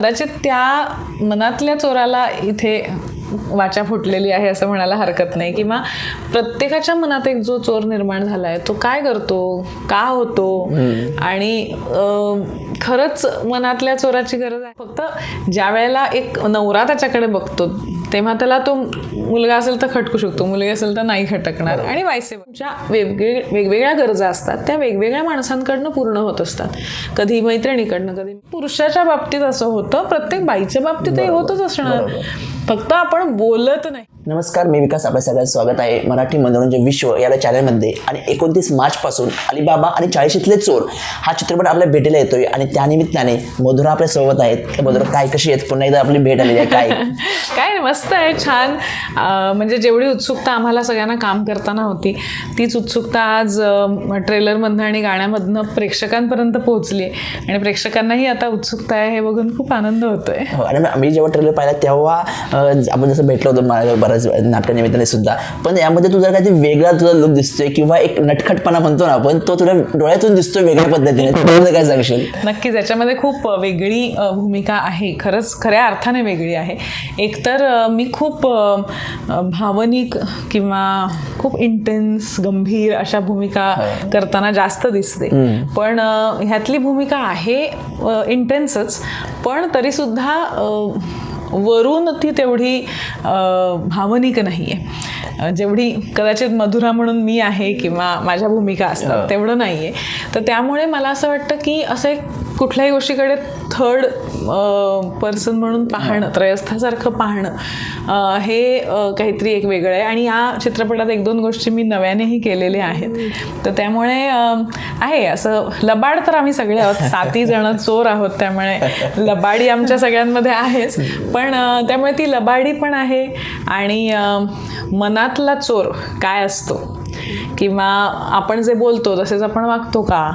कदाचित त्या मनातल्या चोराला इथे वाचा फुटलेली आहे असं म्हणायला हरकत नाही. किंवा प्रत्येकाच्या मनात एक जो चोर निर्माण झालाय तो काय करतो? का होतो? आणि खरंच मनातल्या चोराची गरज आहे. फक्त ज्या वेळेला एक नवरा त्याच्याकडे बघतो तेव्हा त्याला तो मुलगा असेल तर खटकू शकतो मुलगी असेल तर नाही खटकणार आणि वायसे तुमच्या वेगवेग वेगवेगळ्या गरजा असतात त्या वेगवेगळ्या माणसांकडनं पूर्ण होत असतात. कधी मैत्रिणीकडनं कधी पुरुषाच्या बाबतीत असं होतं प्रत्येक बाईच्या बाबतीतही होतच असणार. फक्त आपण बोलत नाही. नमस्कार मी विकास. आपल्या सगळ्यांचं स्वागत आहे. मराठी मनोरंजन विश्व या चॅनलमध्ये आणि एकोणतीस मार्चपासून अलिबाबा आणि चाळीशीतले चोर हा चित्रपट आपल्या भेटीला येतोय. आणि त्यानिमित्ताने मधुरा आपल्यासोबत आहेत. मधुरा काय कशी आहेत? पुन्हा एकदा आपली भेट आलेली आहे. काय? काय मस्त आहे. छान. म्हणजे जेवढी उत्सुकता आम्हाला सगळ्यांना काम करताना होती तीच उत्सुकता आज ट्रेलरमधनं आणि गाण्यामधनं प्रेक्षकांपर्यंत पोहोचली आणि प्रेक्षकांनाही आता उत्सुकता आहे हे बघून खूप आनंद होतोय. हो आणि मी जेव्हा ट्रेलर पाहिला तेव्हा आपण जसं भेटलो होतो मला बऱ्याच नाटकानिमित्ताने सुद्धा. पण यामध्ये तुझा काहीतरी वेगळा तुझा लुक दिसतोय किंवा एक नटखटपणा म्हणतो ना आपण तो तुझ्या डोळ्यातून दिसतोय वेगळ्या पद्धतीने. काय सांगशील? नक्कीच याच्यामध्ये खूप वेगळी भूमिका आहे. खरंच खऱ्या अर्थाने वेगळी आहे. एकतर मी खूप भावनिक किंवा खूप इंटेन्स गंभीर अशा भूमिका करताना जास्त दिसते. पण ह्यातली भूमिका आहे इंटेन्सच पण तरीसुद्धा वरून ती तेवढी भावनिक नाही आहे जेवढी कदाचित मधुरा म्हणून मी आहे किंवा माझ्या भूमिका असतात तेवढं नाही आहे तर त्यामुळे मला असं वाटतं की असं एक कुठल्याही गोष्टीकडे थर्ड पर्सन म्हणून पाहणं त्रयस्थासारखं पाहणं हे काहीतरी एक वेगळं आहे. आणि या चित्रपटात एक दोन गोष्टी मी नव्यानेही केलेल्या आहेत. तर त्यामुळे आहे असं लबाड तर आम्ही सगळे आहोत. साती जण चोर आहोत त्यामुळे लबाडी आमच्या सगळ्यांमध्ये आहेच. पण त्यामुळे ती लबाडी पण आहे. आणि मनातला चोर काय असतो? किंवा आपण जे बोलतो तसेच आपण वागतो का?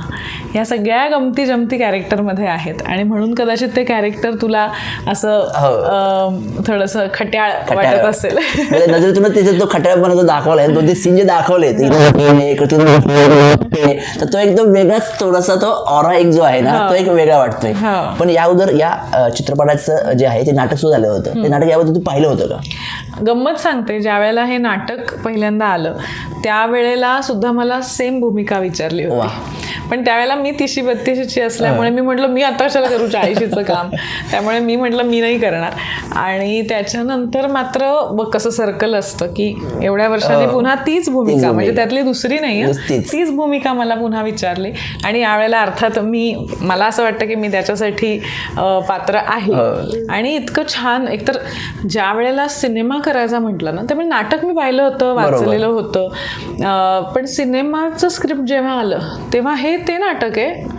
या सगळ्या गमती जमती कॅरेक्टरमध्ये आहेत. आणि म्हणून कदाचित ते कॅरेक्टर तुला असं हो. थोडंसं खट्याळ वाटत असेल. म्हणजे नजरेतून तिथे तो खटाळपणा जो दाखवलाय दोन ते सीन जे दाखवले तर तो एकदम वेगळाच थोडासा तो ऑरा एक जो आहे ना तो एक वेगळा वाटतोय. पण या अगोदर या चित्रपटाचं जे आहे ते नाटक सुरू झालं होतं. ते नाटक याबद्दल तू पाहिलं होतं का? गंमत सांगते ज्या वेळेला हे नाटक पहिल्यांदा आलं त्यावेळेला सुद्धा मला सेम भूमिका विचारली. होती. पण त्यावेळेला मी तिशी बत्तीशीची असल्यामुळे मी म्हटलं मी आता कशाला करू चाळीशीचं काम? त्यामुळे मी म्हटलं मी नाही करणार. आणि त्याच्यानंतर मात्र कसं सर्कल असतं की एवढ्या वर्षांनी पुन्हा तीच भूमिका म्हणजे त्यातली दुसरी नाही हं. तीच. भूमिका मला पुन्हा विचारली. आणि यावेळेला अर्थात मी मला असं वाटतं की मी त्याच्यासाठी पात्र आहे. आणि इतकं छान एकतर ज्या वेळेला सिनेमा करायचा म्हटलं ना त्यामुळे नाटक मी पाहिलं होतं वाचलेलं होतं. पण सिनेमाचं स्क्रिप्ट जेव्हा आलं तेव्हा हे ते नाटक आहे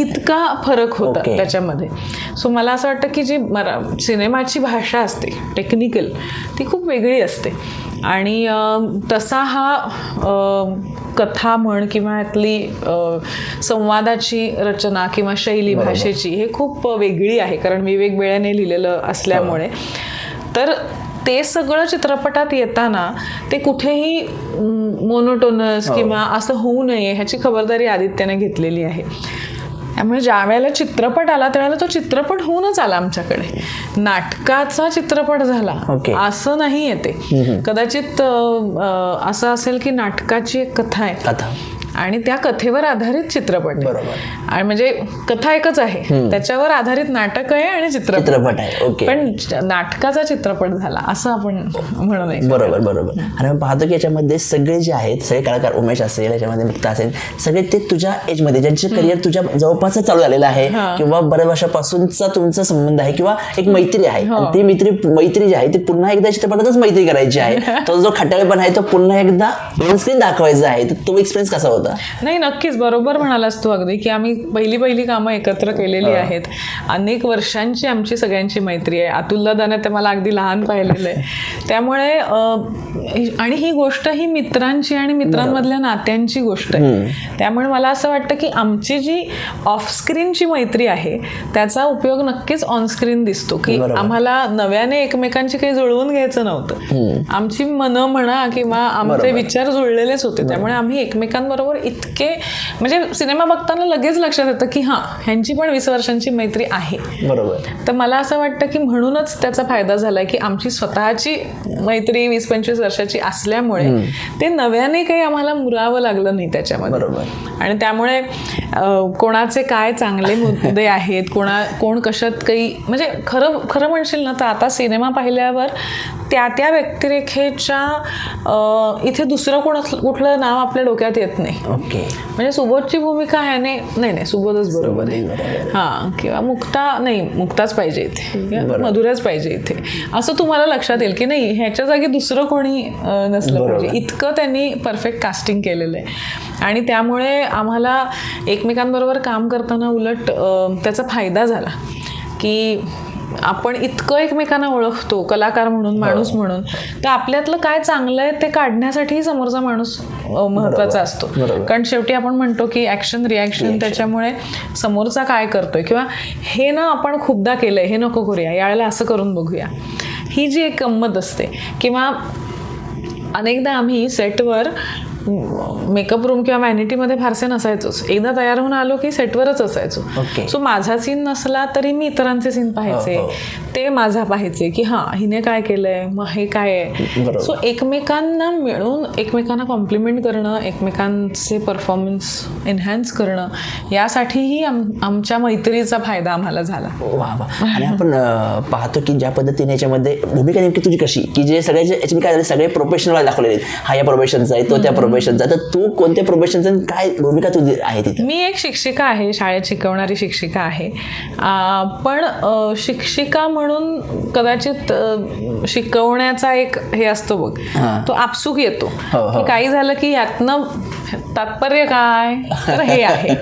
इतका फरक होता Okay. त्याच्यामध्ये. सो मला असं वाटतं की जी मरा सिनेमाची भाषा असते टेक्निकल ती खूप वेगळी असते. आणि तसा हा कथा म्हण किंवा यातली संवादाची रचना किंवा शैली भाषेची हे खूप वेगळी आहे कारण विवेक वेळाने लिहिलेलं असल्यामुळे. तर ते सगळं चित्रपटात येताना ते कुठेही मोनोटोनस किंवा असं होऊ नये ह्याची खबरदारी आदित्याने घेतलेली आहे. त्यामुळे ज्या वेळेला चित्रपट आला त्यावेळेला तो चित्रपट होऊनच आला आमच्याकडे. नाटकाचा चित्रपट झाला. असं नाही येते. कदाचित असं असेल की नाटकाची एक कथा आहे. कथा. आणि त्या कथेवर आधारित चित्रपट. आणि म्हणजे कथा एकच आहे. त्याच्यावर आधारित नाटक आहे आणि चित्रपट. आहे. ओके. पण नाटकाचा चित्रपट झाला असं आपण म्हणू नये बरोबर बरोबर. आणि आपण पाहतो की याच्यामध्ये सगळे जे आहेत सगळे कलाकार उमेश असेल याच्यामध्ये मुक्ता असेल सगळे ते तुझ्या एजमध्ये ज्यांचे करिअर तुझ्या जवळपास चालू झालेलं आहे किंवा बऱ्याच वर्षापासूनचा तुमचा संबंध आहे किंवा एक मैत्री आहे. आणि ती मैत्री मैत्री जी आहे ती पुन्हा एकदा चित्रपटातच मैत्री करायची आहे. तो जो खटाळेपण आहे तो पुन्हा एकदा ऑन स्क्रीन दाखवायचा आहे. तर तो एक्सपिरियन्स कसा होता? नाही नक्कीच. बरोबर म्हणालास तू अगदी की आम्ही पहिली पहिली कामं एकत्र केलेली आहेत. अनेक वर्षांची आमची सगळ्यांची मैत्री आहे. अतुल दादाने ते मला अगदी लहान पाहिलेलं आहे. त्यामुळे आणि ही गोष्ट ही मित्रांची आणि मित्रांमधल्या नात्यांची गोष्ट आहे. त्यामुळे मला असं वाटतं की आमची जी ऑफस्क्रीनची मैत्री आहे त्याचा उपयोग नक्कीच ऑनस्क्रीन दिसतो की आम्हाला नव्याने एकमेकांची काही जुळवून घ्यायचं नव्हतं. आमची मनं म्हणा किंवा आमचे विचार जुळलेलेच होते. त्यामुळे आम्ही एकमेकांबरोबर माझ्याजवळ इतके म्हणजे सिनेमा बघताना लगेच लक्षात येतं की हां ह्यांची पण वीस वर्षांची मैत्री आहे. बरोबर. तर मला असं वाटतं की म्हणूनच त्याचा फायदा झालाय की आमची स्वतःची मैत्री वीस पंचवीस वर्षाची असल्यामुळे ते नव्याने काही आम्हाला मुरावं लागलं नाही त्याच्यामध्ये. बरोबर. आणि त्यामुळे कोणाचे काय चांगले मुद्दे आहेत कोणा कोण कशात काही म्हणजे खरं खरं म्हणशील ना तर आता सिनेमा पाहिल्यावर त्या त्या व्यक्तिरेखेच्या इथे दुसरं कोण कुठलं नाव आपल्या डोक्यात येत नाही. ओके. म्हणजे सुबोधची भूमिका आहे नाही नाही नाही सुबोधच बरोबर आहे. हां किंवा मुक्ता नाही मुक्ताच पाहिजे इथे. मधुराच पाहिजे इथे. असं तुम्हाला लक्षात येईल की नाही ह्याच्या जागी दुसरं कोणी नसलं पाहिजे. इतकं त्यांनी परफेक्ट कास्टिंग केलेलं आहे. आणि त्यामुळे आम्हाला एकमेकांबरोबर काम करताना उलट त्याचा फायदा झाला. की आपण इतकं एकमेकांना ओळखतो कलाकार म्हणून माणूस म्हणून तर आपल्यातलं काय चांगलं आहे ते काढण्यासाठीही समोरचा माणूस महत्त्वाचा असतो. कारण शेवटी आपण म्हणतो की ऍक्शन रिॲक्शन त्याच्यामुळे समोरचा काय करतोय किंवा हे ना आपण खूपदा केलंय हे नको करूया यावेळेला असं करून बघूया. ही जी एक गंमत असते किंवा अनेकदा आम्ही सेटवर मेकअप रूम किंवा व्हॅनिटीमध्ये फारसे नसायचोच. एकदा तयार होऊन आलो की सेटवरच असायचो. सो माझा सीन नसला तरी मी इतरांचे सीन पाहायचे. हो, हो. ते माझा पाहायचे की हां हिने काय केलंय? मग हे काय आहे. सो एकमेकांना मिळून एकमेकांना कॉम्प्लिमेंट करणं एकमेकांचे परफॉर्मन्स एन्हान्स करणं यासाठीही आम आमच्या मैत्रीचा फायदा आम्हाला झाला. वा वा. आणि आपण पाहतो की ज्या पद्धतीने याच्यामध्ये भूमिका नेमकी तुझी कशी? की जे सगळे याच्यामध्ये काय झाले? सगळे प्रोफेशनल दाखवलेले आहेत. हा या प्रोफेशनचा आहे तो त्या प्रोफेशनचा तर तू कोणत्या प्रोफेशनचा काय भूमिका तुझी आहे तिथे? मी एक शिक्षिका आहे शाळेत शिकवणारी शिक्षिका आहे. पण शिक्षिका म्हणून कदाचित शिकवण्याचा एक हे असतो बघ. तो आपसूक येतो. हो, हो. काही झालं की यातनं तात्पर्य काय? तर हे आहे.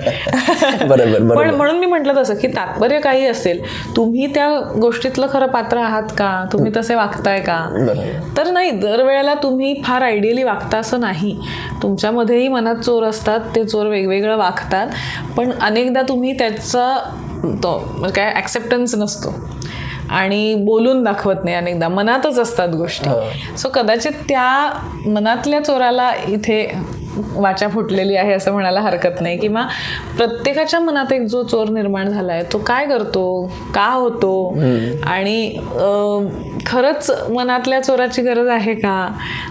बरोबर पण म्हणून मी म्हटलं तसं की तात्पर्य काही असेल तुम्ही त्या गोष्टीतलं खरं पात्र आहात का? तुम्ही तसे वागताय का? तर नाही दरवेळेला तुम्ही फार आयडियली वागता असं नाही. तुमच्यामध्येही मनात चोर असतात ते चोर वेगवेगळं वागतात पण अनेकदा तुम्ही त्याचा तो म्हणजे काय ॲक्सेप्टन्स नसतो आणि बोलून दाखवत नाही अनेकदा मनातच असतात गोष्टी. सो कदाचित त्या मनातल्या चोराला इथे वाचा फुटलेली आहे असं म्हणायला हरकत नाही. किंवा प्रत्येकाच्या मनात एक जो चोर निर्माण झाला आहे तो काय करतो? का होतो? आणि खरंच मनातल्या चोराची गरज आहे का?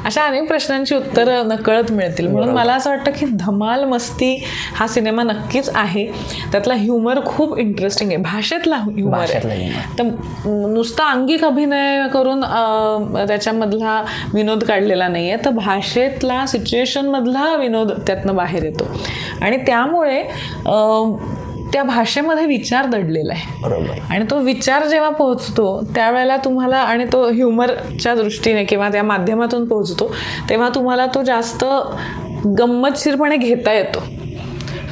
अशा अनेक प्रश्नांची उत्तरं नकळत मिळतील. म्हणून मला असं वाटतं की धमाल मस्ती हा सिनेमा नक्कीच आहे. त्यातला ह्युमर खूप इंटरेस्टिंग आहे. भाषेतला ह्युमर आहे. तर नुसता अंगिक अभिनय करून त्याच्यामधला विनोद काढलेला नाही आहे तर भाषेतला सिच्युएशनमधला विनोद त्यातनं बाहेर येतो. आणि त्यामुळे त्या भाषेमध्ये विचार दडलेला आहे. बरोबर. आणि तो विचार जेव्हा पोहोचतो त्यावेळेला तुम्हाला आणि तो ह्युमरच्या दृष्टीने किंवा त्या माध्यमातून पोहोचतो तेव्हा तुम्हाला तो जास्त गंमतशीरपणे घेता येतो.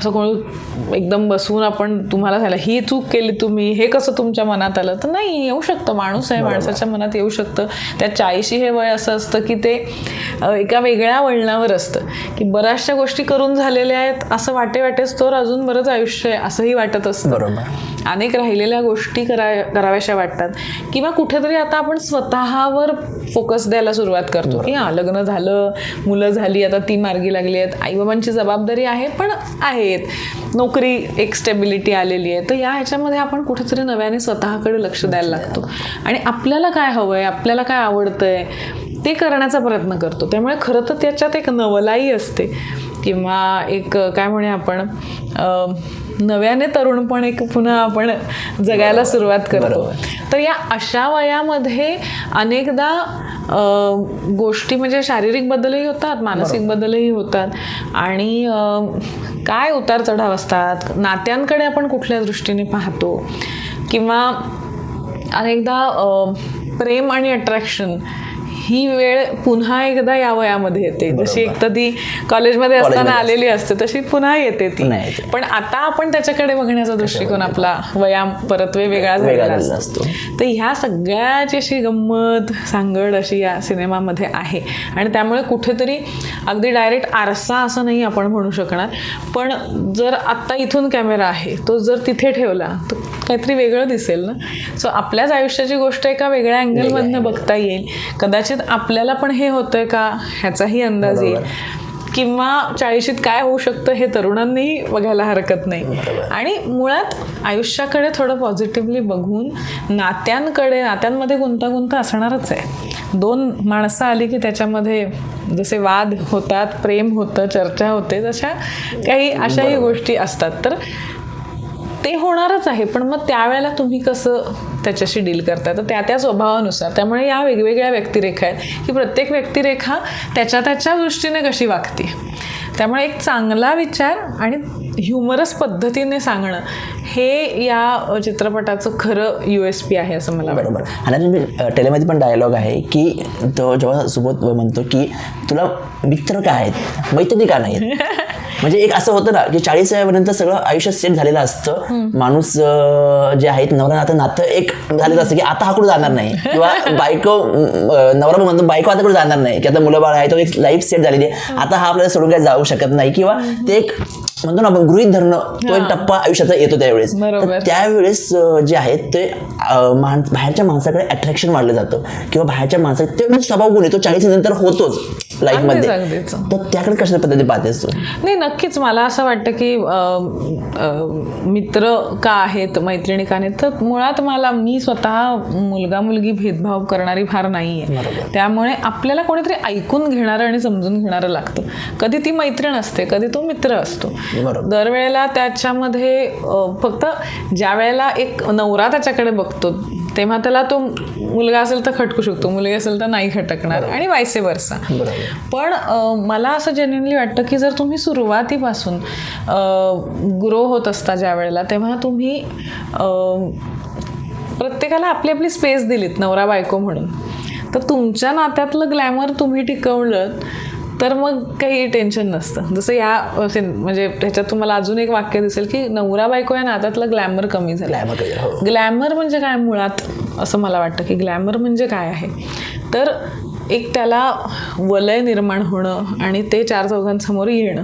असं कोण एकदम बसवून आपण तुम्हाला झालं ही चूक केली तुम्ही हे कसं तुमच्या मनात आलं? तर नाही येऊ शकतं माणूस आहे माणसाच्या मनात येऊ शकतं. त्या चाळीशी हे वय असं असतं की ते एका वेगळ्या वळणावर असतं. की बऱ्याचशा गोष्टी करून झालेल्या आहेत असं वाटे वाटेच तर अजून बरंच आयुष्य आहे असंही वाटत असतं. बरोबर. अनेक राहिलेल्या गोष्टी करा कराव्याशा वाटतात. किंवा कुठेतरी आता आपण स्वतःवर फोकस द्यायला सुरुवात करतो. की हां लग्न झालं मुलं झाली आता ती मार्गी लागली आहेत आईबाबांची जबाबदारी आहे पण आहेत. नोकरी एक स्टेबिलिटी आलेली आहे. तर या ह्याच्यामध्ये आपण कुठेतरी नव्याने स्वतःकडे लक्ष द्यायला लागतो. आणि आपल्याला काय हवं आहे आपल्याला काय आवडतंय ते करण्याचा प्रयत्न करतो. त्यामुळे खरं तर त्याच्यात एक नवलाई असते. किंवा एक काय म्हणे आपण नव्याने तरुणपण एक पुन्हा आपण जगायला सुरुवात करतो. तर या अशा वयामध्ये अनेकदा गोष्टी म्हणजे शारीरिक बदलही होतात मानसिक बदलही होतात. आणि काय उतार चढाव असतात? नात्यांकडे आपण कुठल्या दृष्टीने पाहतो? किंवा अनेकदा प्रेम आणि अट्रॅक्शन ही वेळ पुन्हा एकदा या वयामध्ये येते. जशी एक तर ती कॉलेजमध्ये असताना आलेली असते तशी पुन्हा येते ती. पण आता आपण त्याच्याकडे बघण्याचा दृष्टिकोन आपला वया परत वेगळा झालेला असतो. तर ह्या सगळ्याची अशी गंमत सांगड अशी या सिनेमामध्ये आहे. आणि त्यामुळे कुठेतरी अगदी डायरेक्ट आरसा असं नाही आपण म्हणू शकणार. पण जर आत्ता इथून कॅमेरा आहे तो जर तिथे ठेवला तर काहीतरी वेगळं दिसेल ना? सो आपल्याच आयुष्याची गोष्ट एका वेगळ्या अँगलमधनं बघता येईल. कदाचित आपल्याला पण हे होतंय का? ह्याचाही अंदाज येईल. किंवा चाळीशीत काय होऊ शकतं हे तरुणांनीही बघायला हरकत नाही. आणि मुळात आयुष्याकडे थोडं पॉझिटिव्हली बघून नात्यांकडे नात्यांमध्ये गुंतागुंत असणारच आहे. दोन माणसं आली की त्याच्यामध्ये जसे वाद होतात प्रेम होतं चर्चा होते तशा काही अशाही गोष्टी असतात. तर ते होणारच आहे पण मग त्यावेळेला तुम्ही कसं त्याच्याशी डील करताय तर त्या त्या स्वभावानुसार. त्यामुळे या वेगवेगळ्या व्यक्तिरेखा आहेत की प्रत्येक व्यक्तिरेखा त्याच्या त्याच्या दृष्टीने कशी वागते. त्यामुळे एक चांगला विचार आणि ह्युमरस पद्धतीने सांगणं हे या चित्रपटाचं खरं यू एस पी आहे असं मला बरोबर. आणि मी टेलीमध्ये पण डायलॉग आहे की तो जेव्हा सुबोध म्हणतो की तुला मित्र का आहेत? मैत्रिणी का नाहीत म्हणजे एक असं होतं ना की चाळीस वयापर्यंत सगळं आयुष्य सेट झालेलं असतं. माणूस जे आहेत नवरा नातं नातं एक झालेलं असतं की आता हा कुठं जाणार नाही? किंवा बायको नवरा म्हणतो बायको आता कुठं जाणार नाही? की आता मुलं बाळ आहे तो एक लाईफ सेट झालेली आहे. आता हा आपल्याला सोडून काही जाऊ शकत नाही. किंवा ते एक म्हणतो ना आपण गृहित धरणं तो एक टप्पा आयुष्याचा येतो त्यावेळेस. तर त्यावेळेस जे आहेत ते बाहेरच्या माणसाकडे अट्रॅक्शन वाढलं जातं. किंवा बाहेरच्या माणसा ते म्हणजे स्वभाव गुण आहे तो चाळीस नंतर होतोच. लाईफमध्ये. तर त्याकडे कशा पद्धतीने पाहतेस तू? नाही नक्कीच मला असं वाटतं की मित्र का आहेत मैत्रिणी का नाहीत तर मुळात मला मी स्वतः मुलगा मुलगी भेदभाव करणारी फार नाही आहे त्यामुळे आपल्याला कोणीतरी ऐकून घेणारं आणि समजून घेणारं लागतं. कधी ती मैत्रीण असते कधी तो मित्र असतो. दरवेळेला त्याच्यामध्ये फक्त ज्या वेळेला एक नवरा त्याच्याकडे बघतो तेव्हा त्याला तो मुलगा असेल तर खटकू शकतो मुलगी असेल तर नाही खटकणार आणि वायसे वर्षा पण मला असं जेन्युनली वाटतं की जर तुम्ही सुरुवातीपासून ग्रो होत असता ज्या वेळेला तेव्हा तुम्ही प्रत्येकाला आपली आपली स्पेस दिलीत नवरा बायको म्हणून. तर तुमच्या नात्यातलं ग्लॅमर तुम्ही टिकवलं तर मग काही टेन्शन नसतं. जसं या म्हणजे ह्याच्यात तुम्हाला अजून एक वाक्य दिसेल की नवरा बायको या नात्यातलं ग्लॅमर कमी झालं झालं, हो. ग्लॅमर म्हणजे काय मुळात? असं मला वाटतं की ग्लॅमर म्हणजे काय आहे? तर एक त्याला वलय निर्माण होणं आणि ते चार चौघांसमोर येणं.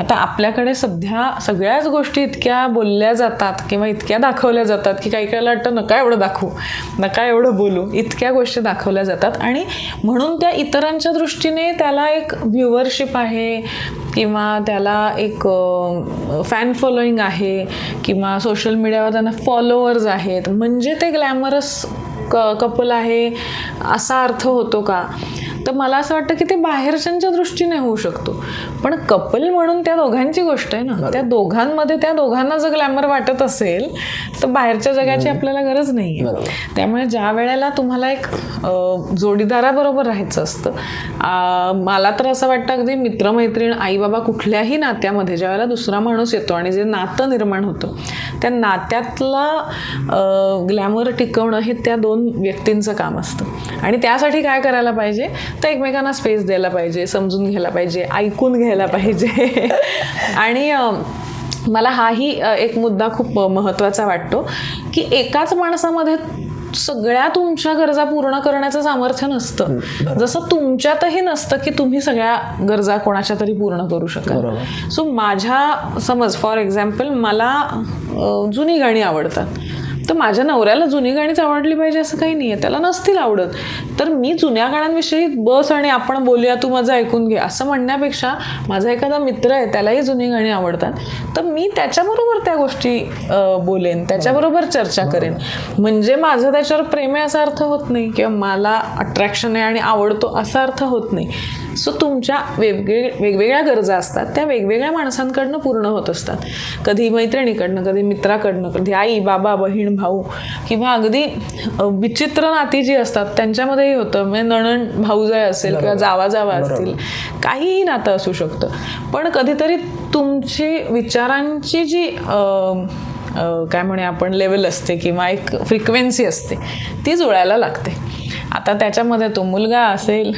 आता आपल्याकडे सध्या सगळ्याच गोष्टी इतक्या बोलल्या जातात किंवा इतक्या दाखवल्या जातात की काही काहीला वाटतं नका एवढं दाखवू नका एवढं बोलू. इतक्या गोष्टी दाखवल्या जातात. आणि म्हणून त्या इतरांच्या दृष्टीने त्याला एक व्ह्युअरशिप आहे किंवा त्याला एक फॅन फॉलोईंग आहे किंवा सोशल मीडियावर त्यांना फॉलोअर्स आहेत. म्हणजे ते ग्लॅमरस क कपल आहे असा अर्थ होतो का? तर मला असं वाटतं की ते बाहेरच्यांच्या दृष्टीने होऊ शकतो. पण कपल म्हणून त्या दोघांची गोष्ट आहे ना. त्या दोघांमध्ये त्या दोघांना जर ग्लॅमर वाटत असेल तर बाहेरच्या जगाची आपल्याला गरज नाही बरोबर. त्यामुळे ज्या वेळेला तुम्हाला एक जोडीदाराबरोबर राहायचं असतं मला तर असं वाटतं अगदी मित्रमैत्रीण आई बाबा कुठल्याही नात्यामध्ये ज्या वेळेला दुसरा माणूस येतो आणि जे नातं निर्माण होतं त्या नात्यातला ग्लॅमर टिकवणं हे त्या दोन व्यक्तींचं काम असतं. आणि त्यासाठी काय करायला पाहिजे? तर एकमेकांना स्पेस द्यायला पाहिजे समजून घ्यायला पाहिजे ऐकून घ्यायला पाहिजे. आणि मला हाही एक मुद्दा खूप महत्त्वाचा वाटतो की एकाच माणसामध्ये सगळ्या तुमच्या गरजा पूर्ण करण्याचं सामर्थ्य नसतं. जसं तुमच्यातही नसतं की तुम्ही सगळ्या गरजा कोणाच्या तरी पूर्ण करू शकाल. सो माझ्या समज फॉर एक्झाम्पल मला जुनी गाणी आवडतात. तर माझ्या नवऱ्याला जुनी गाणीच आवडली पाहिजे असं काही नाही आहे त्याला नसतील आवडत. तर मी जुन्या गाण्यांविषयी बस आणि आपण बोलूया तू माझं ऐकून घे असं म्हणण्यापेक्षा माझा एखादा मित्र आहे त्यालाही जुनी गाणी आवडतात. तर मी त्याच्याबरोबर त्या गोष्टी बोलेन त्याच्याबरोबर चर्चा करेन. म्हणजे माझं त्याच्यावर प्रेम आहे असा अर्थ होत नाही किंवा मला अट्रॅक्शन आहे आणि आवडतो असा अर्थ होत नाही. सो तुमच्या वेगवेग वेगवेगळ्या गरजा असतात. त्या वेगवेगळ्या माणसांकडनं पूर्ण होत असतात. कधी मैत्रिणीकडनं कधी मित्राकडनं कधी आई बाबा बहीण भाऊ किंवा अगदी विचित्र नाती जी असतात त्यांच्यामध्येही होतं. म्हणजे नणन भाऊजाई असेल किंवा जावा जावा असतील काहीही नातं असू शकतं. पण कधीतरी तुमची विचारांची जी काय म्हणे आपण लेवल असते किंवा एक फ्रिक्वेन्सी असते ती जुळायला लागते. आता त्याच्यामध्ये तो मुलगा असेल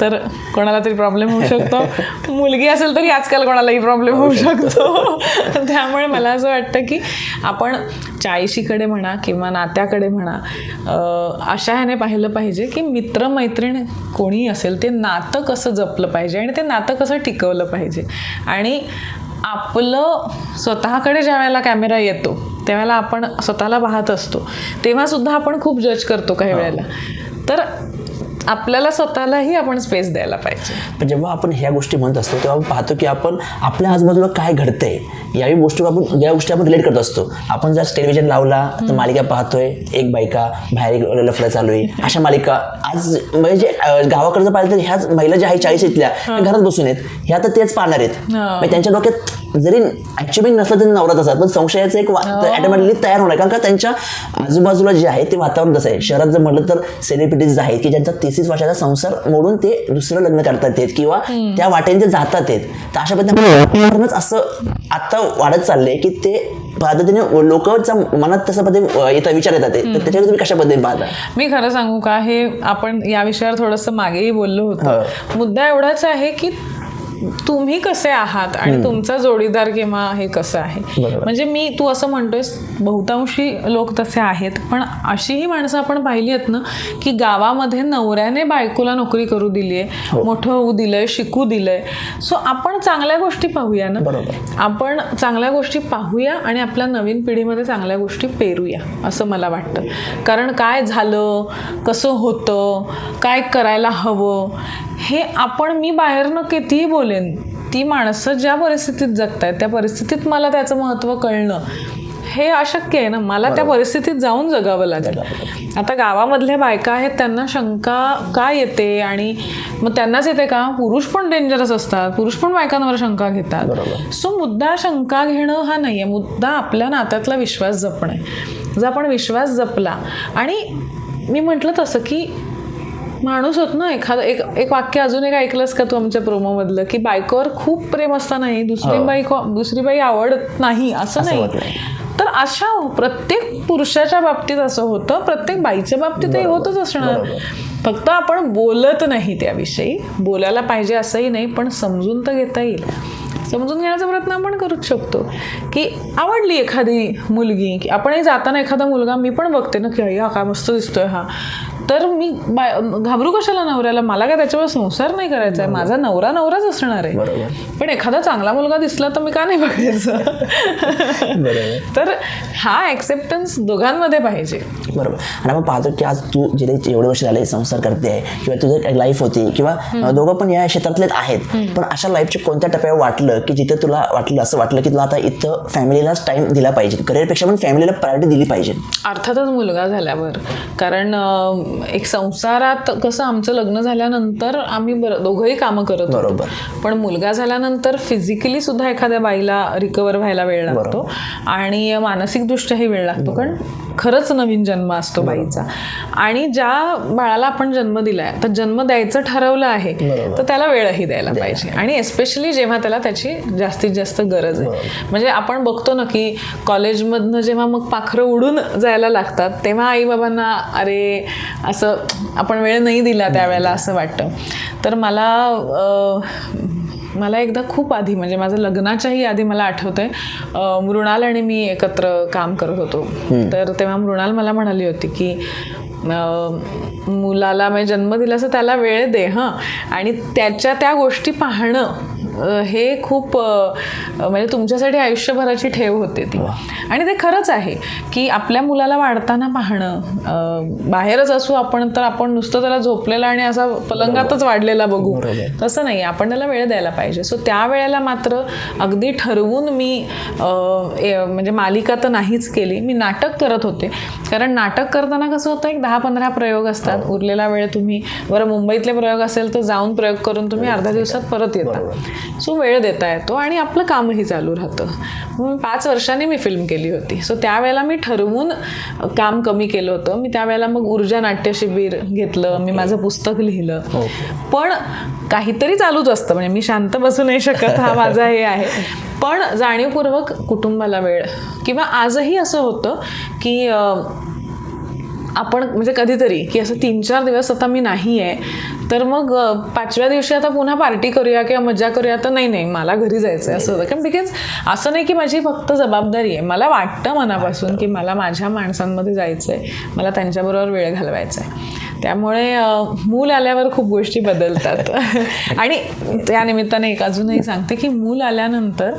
तर कोणाला तरी प्रॉब्लेम होऊ शकतो. मुलगी असेल तरी आजकाल कोणालाही प्रॉब्लेम होऊ शकतो. त्यामुळे मला असं वाटतं की आपण चाळीशीकडे म्हणा किंवा नात्याकडे म्हणा अशा ह्याने पाहिलं पाहिजे की मित्र मैत्रीण कोणी असेल ते नातं कसं जपलं पाहिजे आणि ते नातं कसं टिकवलं पाहिजे. आणि आपलं स्वतःकडे ज्या वेळेला कॅमेरा येतो त्यावेळेला आपण स्वतःला पाहत असतो तेव्हा सुद्धा आपण खूप जज करतो काही वेळेला. तर आपल्याला स्वतःलाही आपण स्पेस द्यायला पाहिजे. पण जेव्हा आपण ह्या गोष्टी म्हणत असतो तेव्हा आपण पाहतो की आपण आपल्या आजूबाजूला काय घडतंय याही गोष्टी आपण या गोष्टी आपण रिलेट करत असतो. आपण जर टेलिव्हिजन लावला तर मालिका पाहतोय एक बायका बाहेर लफडा चालू आहे अशा मालिका. आज म्हणजे अं, गावाकडे जर पाहिलं तर ह्याच महिला ज्या आहे चाळीस इथल्या घरात बसून आहेत. ह्या तर तेच पाहणार आहेत. त्यांच्या डोक्यात जरी ऍक्च्युअली नसलं तरी नवरात असतात पण संशयाचं एक ऑटोमॅटिकली तयार होणार. कारण का त्यांच्या आजूबाजूला जे आहे ते वातावरण तसं आहे? शहरात जर म्हटलं तर सेलिब्रिटीज आहेत की ज्यांचा तीस वर्षाचा संसार मोडून ते दुसरं लग्न करतात आहेत किंवा त्या वाटेने ते जातात आहेत तर अशा पद्धतीने असं आता वाढत चाललंय की ते पद्धतीने लोकांच्या मनात तसं पद्धती येतात विचार येतात ते. तर त्याच्यावर तुम्ही कशा पद्धतीने पाहता? मी खरं सांगू का हे आपण या विषयावर थोडंसं मागेही बोललो होतो. मुद्दा एवढाच आहे की तुम्ही कसे आहात आणि तुमचा जोडीदार किंवा हे कसं आहे. म्हणजे मी तू असं म्हणतोयस बहुतांशी लोक तसे आहेत पण अशीही माणसं आपण पाहिली आहेत ना की गावामध्ये नवऱ्याने बायकोला नोकरी करू दिली आहे मोठं होऊ दिलंय शिकू दिलंय. सो आपण चांगल्या गोष्टी पाहूया ना. आपण चांगल्या गोष्टी पाहूया आणि आपल्या नवीन पिढीमध्ये चांगल्या गोष्टी पेरूया असं मला वाटतं. कारण काय झालं कसं होतं काय करायला हवं हे आपण मी बाहेरनं कितीही बोलेन ती माणसं ज्या परिस्थितीत जगतायत त्या परिस्थितीत मला त्याचं महत्त्व कळणं हे अशक्य आहे ना? मला त्या परिस्थितीत जाऊन जगावं लागेल. आता गावामधल्या बायका आहेत त्यांना शंका का येते? आणि मग त्यांनाच येते का? पुरुष पण डेंजरस असतात. पुरुष पण बायकांवर शंका घेतात. सो मुद्दा शंका घेणं हा नाही आहे मुद्दा आपल्या नात्यातला विश्वास जपणं आहे. जर आपण विश्वास जपला आणि मी म्हटलं तसं की माणूस होत ना एखादं एक एक वाक्य अजून एक ऐकलंस का तू आमच्या प्रोमोमधलं? की बायकोवर खूप प्रेम असतानाही दुसरी बायको दुसरी बाई आवडत नाही असं नाही. तर अशा प्रत्येक पुरुषाच्या बाबतीत असं होतं प्रत्येक बाईच्या बाबतीतही होतच असणार. फक्त आपण बोलत नाही त्याविषयी. बोलायला पाहिजे असंही नाही पण समजून तर घेता येईल. समजून घेण्याचा प्रयत्न आपण करूच शकतो. की आवडली एखादी मुलगी की आपणही जाताना एखादा मुलगा मी पण बघते ना की अय्या काय मस्त दिसतोय हा. तर मी घाबरू कशाला नवऱ्याला? मला काय त्याच्यावर संसार नाही करायचा आहे? माझा नवरा नवराच असणार आहे. बरोबर. पण एखादा चांगला मुलगा दिसला तर मी का नाही बघायचं? तर हा ऍक्सेप्टन्स दोघांमध्ये पाहिजे. बरोबर. आणि आपण पाहतो की आज तू गेले एवढे वर्ष झाले संसार करते आहे किंवा तुझं लाईफ होती किंवा दोघं पण या क्षेत्रातलेच आहेत पण अशा लाईफच्या कोणत्या टप्प्यावर वाटलं की जिथे तुला वाटलं असं वाटलं की तुला आता इथं फॅमिलीलाच टाइम दिला पाहिजे? करिअरपेक्षा पण फॅमिलीला प्रायोरिटी दिली पाहिजे. अर्थातच मुलगा झाल्यावर. कारण एक संसारात कसं आमचं लग्न झाल्यानंतर आम्ही बरं दोघंही कामं करत होतो. बरोबर. पण मुलगा झाल्यानंतर फिजिकली सुद्धा एखाद्या बाईला रिकवर व्हायला वेळ लागतो आणि मानसिकदृष्ट्याही वेळ लागतो कारण खरंच नवीन जन्म असतो बाईचा. आणि ज्या बाळाला आपण जन्म दिलाय तर जन्म द्यायचं ठरवलं आहे तर त्याला वेळही द्यायला पाहिजे. आणि एस्पेशली जेव्हा त्याला त्याची जास्तीत जास्त गरज आहे. म्हणजे आपण बघतो ना की कॉलेजमधनं जेव्हा मग पाखरं उडून जायला लागतात तेव्हा आईबाबांना अरे असं आपण वेळ नाही दिला त्यावेळेला असं वाटतं. तर मला मला एकदा खूप आधी म्हणजे माझं लग्नाच्याही आधी मला आठवतंय मृणाल आणि मी एकत्र काम करत होतो. तर तेव्हा मृणाल मला म्हणाली होती की मुलाला म्हणजे जन्म दिलास त्याला वेळ दे हां. आणि त्याच्या त्या गोष्टी पाहणं हे. खूप अं, म्हणजे तुमच्यासाठी आयुष्यभराची ठेव होते ती. आणि ते खरंच आहे की आपल्या मुलाला वाढताना पाहणं बाहेरच असू आपण तर आपण नुसतं त्याला झोपलेला आणि असा पलंगातच वाढलेला बघू. तसं नाही आपण त्याला वेळ द्यायला पाहिजे. सो त्या वेळेला मात्र अगदी ठरवून मी म्हणजे मालिका तर नाहीच केली. मी नाटक करत होते. कारण नाटक करताना कसं होतं एक दहा पंधरा प्रयोग असतात. उरलेला वेळ तुम्ही बरं मुंबईतले प्रयोग असेल तर जाऊन प्रयोग करून तुम्ही अर्ध्या दिवसात परत येता. सो वेळ देता येतो आणि आपलं कामही चालू राहतं. मग पाच वर्षांनी मी फिल्म केली होती. सो त्यावेळेला मी ठरवून काम कमी केलं होतं. मी त्यावेळेला मग ऊर्जा नाट्य शिबिर घेतलं. मी माझं पुस्तक लिहिलं. पण काहीतरी चालूच असतं. म्हणजे मी शांत बसू नाही शकत. हा माझा हे आहे. पण जाणीवपूर्वक कुटुंबाला वेळ किंवा आजही असं होतं की आपण म्हणजे कधीतरी की असं तीन चार दिवस आता मी नाही आहे तर मग पाचव्या दिवशी आता पुन्हा पार्टी करूया किंवा मजा करूया तर नाही नाही मला घरी जायचं आहे असं होतं. कारण बिकॉज असं नाही की माझी फक्त जबाबदारी आहे. मला वाटतं मनापासून की मला माझ्या माणसांमध्ये जायचं आहे मला त्यांच्याबरोबर वेळ घालवायचा आहे त्यामुळे मूल आल्यावर खूप गोष्टी बदलतात. आणि त्या निमित्ताने एक अजूनही सांगते की मूल आल्यानंतर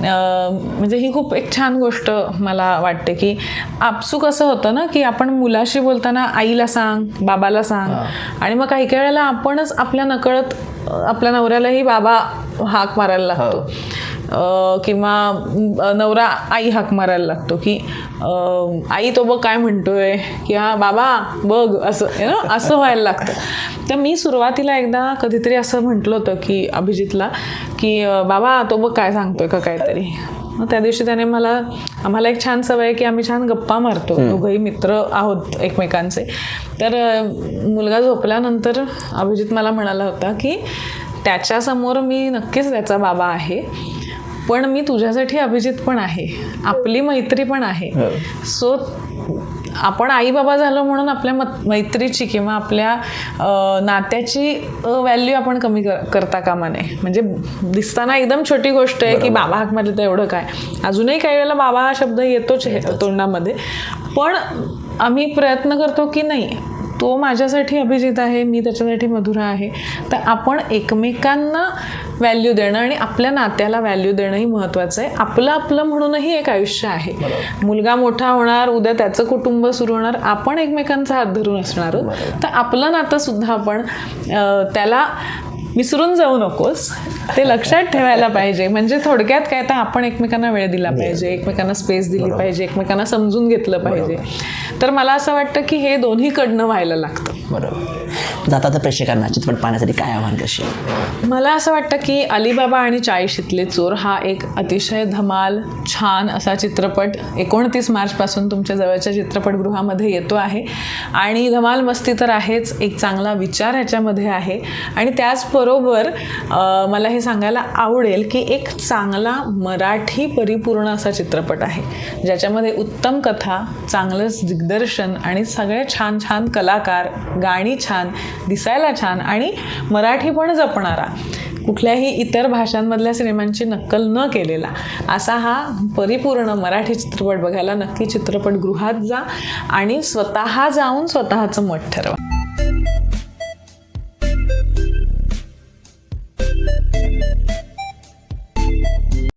म्हणजे ही खूप एक छान गोष्ट मला वाटते की आपसूक असं होतं ना की आपण मुलाशी बोलताना आईला सांग बाबाला सांग. आणि मग काही काही वेळेला आपणच आपल्या नकळत आपल्या नवऱ्यालाही बाबा हाक मारायला लागतो. किंवा नवरा आई हाक मारायला लागतो की आई तो बघ काय म्हणतोय किंवा बाबा बघ असं know, असं व्हायला लागतं. तर मी सुरुवातीला एकदा कधीतरी असं म्हटलं होतं की अभिजितला की बाबा तो बघ काय सांगतोय का काहीतरी. मग त्या दिवशी त्याने मला आम्हाला एक छान सवय आहे की आम्ही छान गप्पा मारतो. दोघंही मित्र आहोत एकमेकांचे. तर मुलगा झोपल्यानंतर अभिजित मला म्हणाला होता की त्याच्यासमोर मी नक्कीच त्याचा बाबा आहे. पण मी तुझ्यासाठी अभिजित पण आहे. आपली मैत्री पण आहे. सो आपण आई बाबा झालो म्हणून आपल्या मत मैत्रीची किंवा आपल्या नात्याची व्हॅल्यू आपण कमी कर करता कामा नये. म्हणजे दिसताना एकदम छोटी गोष्ट आहे की बाबा हाक मारले तर एवढं काय? अजूनही काही वेळेला बाबा हा शब्द येतोच हे तोंडामध्ये. पण आम्ही प्रयत्न करतो की नाही तो माझ्यासाठी अभिजित आहे मी त्याच्यासाठी मधुरा आहे. तर आपण एकमेकांना व्हॅल्यू देणं आणि आपल्या नात्याला व्हॅल्यू देणंही महत्त्वाचं आहे. आपलं आपलं म्हणूनही एक आयुष्य आहे. मुलगा मोठा होणार उद्या त्याचं कुटुंब सुरू होणार आपण एकमेकांचा हात धरून असणार तर आपलं नातं सुद्धा आपण त्याला विसरून जाऊ नकोस. ते लक्षात ठेवायला पाहिजे. म्हणजे थोडक्यात काय तर आपण एकमेकांना वेळ दिला पाहिजे एकमेकांना स्पेस दिली पाहिजे एकमेकांना समजून घेतलं पाहिजे. तर मला असं वाटतं की हे दोन्हीकडनं व्हायला लागतं. बरोबर. जाता आता प्रेक्षकांना चित्रपट पाहण्यासाठी काय आव्हान कशी मला असं वाटतं की अलिबाबा आणि चाळीशीतले चोर हा एक अतिशय धमाल छान असा चित्रपट एकोणतीस मार्चपासून तुमच्या जवळच्या चित्रपटगृहामध्ये येतो आहे. आणि धमाल मस्ती तर आहेच एक चांगला विचार ह्याच्यामध्ये आहे. आणि त्याचबरोबर मला हे सांगायला आवडेल की एक चांगला मराठी परिपूर्ण असा चित्रपट आहे. ज्याच्यामध्ये उत्तम कथा चांगलंच दिग्दर्शन आणि सगळे छान छान कलाकार गाणी छान दिसायला छान आणि मराठी पण जपणारा. कुठल्याही इतर भाषांमधल्या सिनेमांची नक्कल न केलेला. असा हा परिपूर्ण मराठी चित्रपट बघायला नक्की चित्रपटगृहात जा आणि स्वतः जाऊन स्वतःचं मत ठरवा.